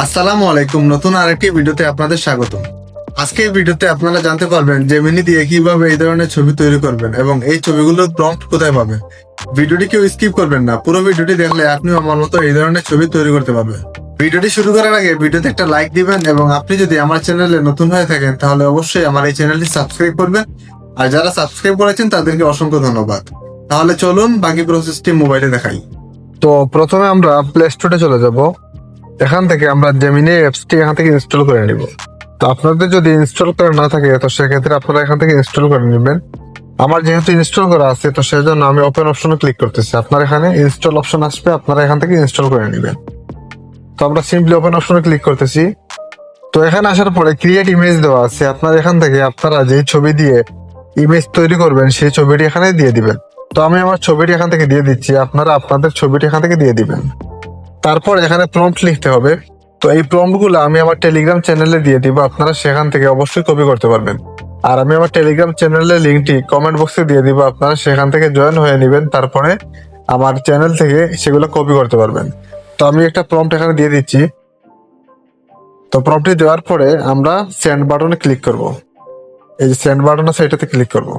আসসালামু আলাইকুম। নতুন আরেকটি ভিডিওতে আপনাদের স্বাগত আজকে ভিডিওতে আপনারা জানতে পারবেন জেমিনি দিয়ে কীভাবে এই ধরনের ছবি তৈরি করবেন এবং এই ছবিগুলোর প্রম্পট কোথায় পাবেন। ভিডিওটি কেউ স্কিপ করবেন না। পুরো ভিডিওটি দেখলে আপনিও আমার মতো এই ধরনের ছবি তৈরি করতে পারবেন। ভিডিওটি শুরু করার আগে ভিডিওতে একটা লাইক দিবেন এবং আপনি যদি আমার চ্যানেলে নতুন হয়ে থাকেন, তাহলে অবশ্যই আমার এই চ্যানেলটি সাবস্ক্রাইব করবেন। আর যারা সাবস্ক্রাইব করেছেন, তাদেরকে অসংখ্য ধন্যবাদ। তাহলে চলুন বাকি প্রসেসটি মোবাইলে দেখাই। তো প্রথমে আমরা প্লে স্টোরে চলে যাব। এখান থেকে আমরা জেমিনি অ্যাপসটি এখান থেকে ইনস্টল করে নিব। তো আপনাদের যদি ইনস্টল করা না থাকে, তো সেক্ষেত্রে আপনারা এখান থেকে ইনস্টল করে নেবেন। আমার যেহেতু ইনস্টল করা আছে, তো সেজন্য আমি ওপেন অপশনে ক্লিক করতেছি। আপনার এখানে ইনস্টল অপশন আসবে, আপনারা এখান থেকে ইনস্টল করে নেবেন। তো আমরা সিম্পলি ওপেন অপশনে ক্লিক করতেছি। তো এখানে আসার পরে ক্রিয়েট ইমেজ দেওয়া আছে। আপনার এখান থেকে আপনারা যে ছবি দিয়ে ইমেজ তৈরি করবেন, সেই ছবিটি এখানে দিয়ে দিবেন। তো আমি আমার ছবিটি এখান থেকে দিয়ে দিচ্ছি। আপনারা আপনাদের ছবিটি এখান থেকে দিয়ে দিবেন। তারপর এখানে প্রম্পট লিখতে হবে। তো এই প্রম্পটগুলো আমি আমার টেলিগ্রাম চ্যানেলে দিয়ে দিব, আপনারা সেখান থেকে অবশ্যই কপি করতে পারবেন। আর আমি আমার টেলিগ্রাম চ্যানেলের লিঙ্কটি কমেন্ট বক্সে দিয়ে দিব, আপনারা সেখান থেকে জয়েন হয়ে নেবেন, তারপরে আমার চ্যানেল থেকে সেগুলো কপি করতে পারবেন। তো আমি একটা প্রম্পট এখানে দিয়ে দিচ্ছি। তো প্রম্পটটি দেওয়ার পরে আমরা সেন্ড বাটনে ক্লিক করব। এই যে সেন্ড বাটন আছে, এটাতে ক্লিক করব।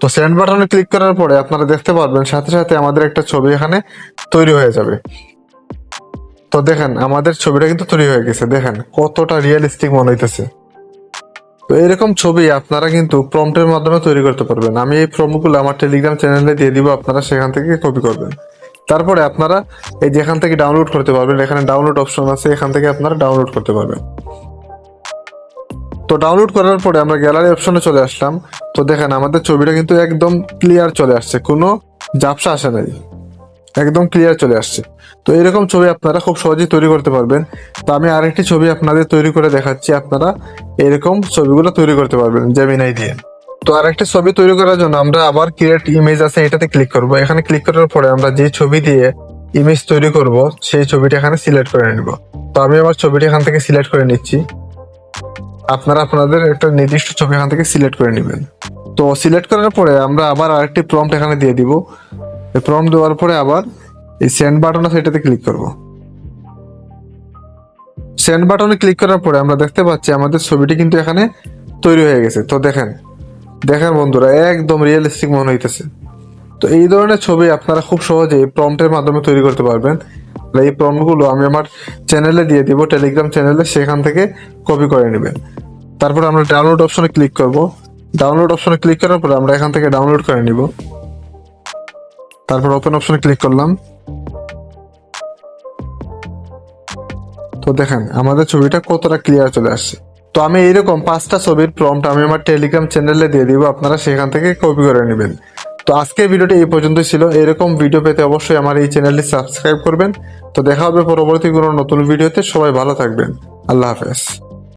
তো সেন্ড বাটনে ক্লিক করার পরে আপনারা দেখতে পারবেন সাথে সাথে আমাদের একটা ছবি এখানে তৈরি হয়ে যাবে। তো দেখেন, আমাদের ছবিটা কিন্তু তৈরি হয়ে গেছে। দেখেন, কতটা রিয়েলিস্টিক মনে হইতেছে। তো এরকম ছবি আপনারা কিন্তু প্রম্পটের মাধ্যমে তৈরি করতে পারবেন। আমি এই প্রম্পটগুলো আমার টেলিগ্রাম চ্যানেলে দিয়ে দিব, আপনারা সেখান থেকে কপি করবেন। তারপরে আপনারা এই যেখান থেকে ডাউনলোড করতে পারবেন, এখানে ডাউনলোড অপশন আছে, এখান থেকে আপনারা ডাউনলোড করতে পারবেন। তো ডাউনলোড করার পরে আমরা গ্যালারি অপশনে চলে আসলাম। তো দেখেন, আমাদের ছবিটা কিন্তু একদম ক্লিয়ার চলে আসছে। কোনো ঝাপসা আসে নাই। একদম ক্লিয়ার চলে আসছে। তো এরকম ছবি আপনারা খুব সহজেই তৈরি করতে পারবেন। তো আমি আরেকটি ছবি আপনাদের তৈরি করে দেখাচ্ছি। আপনারা এরকম ছবিগুলো তৈরি করতে পারবেন জেমিনাই দিয়ে। তো আরেকটি ছবি তৈরি করার জন্য আমরা আবার ক্রিয়েট ইমেজ আছে, এটাতে ক্লিক করব। এখানে ক্লিক করার পরে আমরা যে ছবি দিয়ে ইমেজ তৈরি করব, সেই ছবিটা এখানে সিলেক্ট করে নিব। তো আমি আমার ছবিটি এখান থেকে সিলেক্ট করে নিচ্ছি। আপনারা আপনাদের একটা নির্দিষ্ট ছবি এখান থেকে সিলেক্ট করে নেবেন। তো সিলেক্ট করার পরে আমরা আবার আরেকটি প্রম্পট এখানে দিয়ে দিব। এই প্রম্পট দেওয়ার পরে আবার এই সেন্ড বাটন আছে এটাতে ক্লিক করব। সেন্ড বাটনে ক্লিক করার পরে আমরা দেখতে পাচ্ছি আমাদের ছবিটি কিন্তু এখানে তৈরি হয়ে গেছে। তো দেখেন দেখেন বন্ধুরা, একদম রিয়েলিস্টিক মনে হইতেছে। তো এই ধরনের ছবি আপনারা খুব সহজেই প্রম্পটের মাধ্যমে তৈরি করতে পারবেন। আর এই প্রম্পটগুলো আমি আমার চ্যানেলে দিয়ে দিব টেলিগ্রাম চ্যানেলে সেখান থেকে কপি করে নেবেন তারপর আমরা ডাউনলোড অপশনে ক্লিক করব। ডাউনলোড অপশনে ক্লিক করার পরে আমরা এখান থেকে ডাউনলোড করে নিব। তারপর ওপেন অপশনে ক্লিক করলাম। তো দেখেন, আমাদের ছবিটা কতটা ক্লিয়ার চলে আসছে। তো আমি এইরকম পাঁচটা ছবির প্রম্পট আমি আমার টেলিগ্রাম চ্যানেলে দিয়ে দিব, আপনারা সেখান থেকে কপি করে নেবেন। তো আজকের ভিডিওটি এই পর্যন্তই ছিল। এরকম ভিডিও পেতে অবশ্যই আমার এই চ্যানেলটি সাবস্ক্রাইব করবেন। তো দেখা হবে পরবর্তী কোনো নতুন ভিডিওতে সবাই ভালো থাকবেন। আল্লাহ হাফেজ।